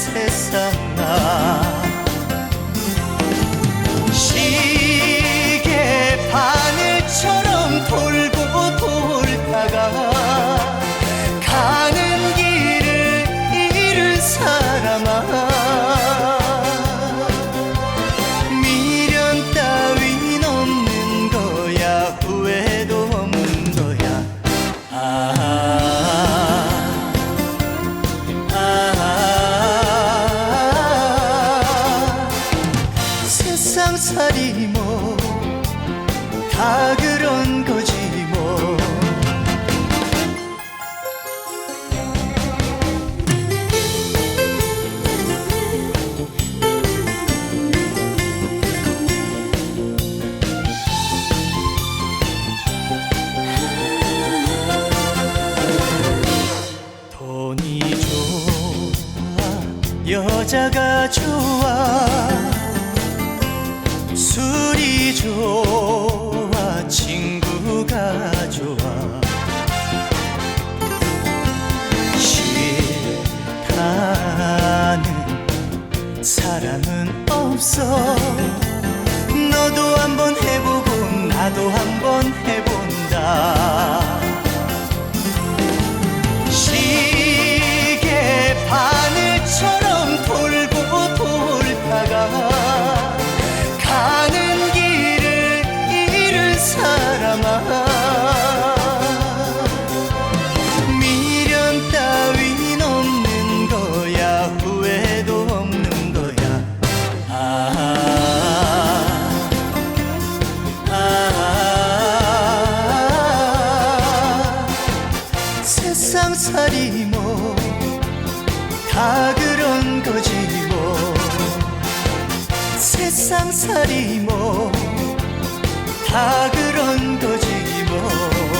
kisses. 여자가 좋아. 술이 좋아 친구가 좋아. 싫다는 사람은 없어. 살이 뭐 다 그런 거지 뭐 세상 살이 뭐 다 그런 거지 뭐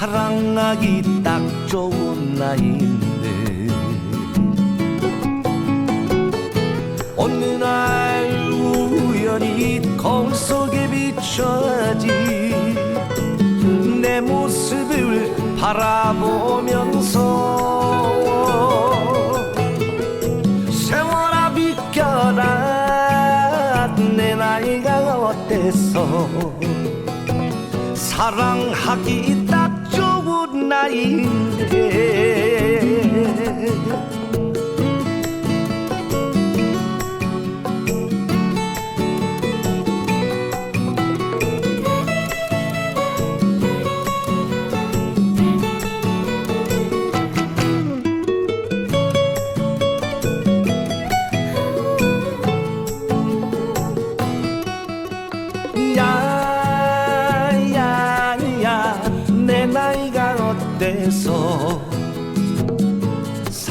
기 딱 좋은 나이인데. 어느 날 우연히 거울 속에 비춰진 내 모습을 바라보면서 세월아 비켜라. 내 나이가 어때서? 사랑하기 딱좋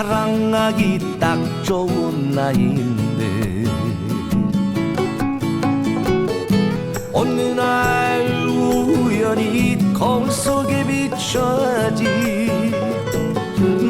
사랑하기 딱 좋은 나이인데. 어느 날 우연히 거울 속에 비춰진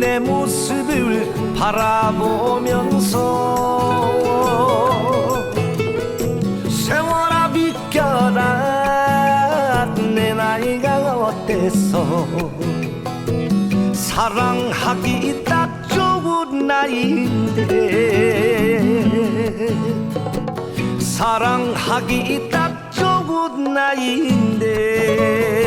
내 모습을 바라보면서 세월아 비켜라. 내 나이가 어때서? 사랑하기 나이인데 사랑하기 딱 좋은 나이인데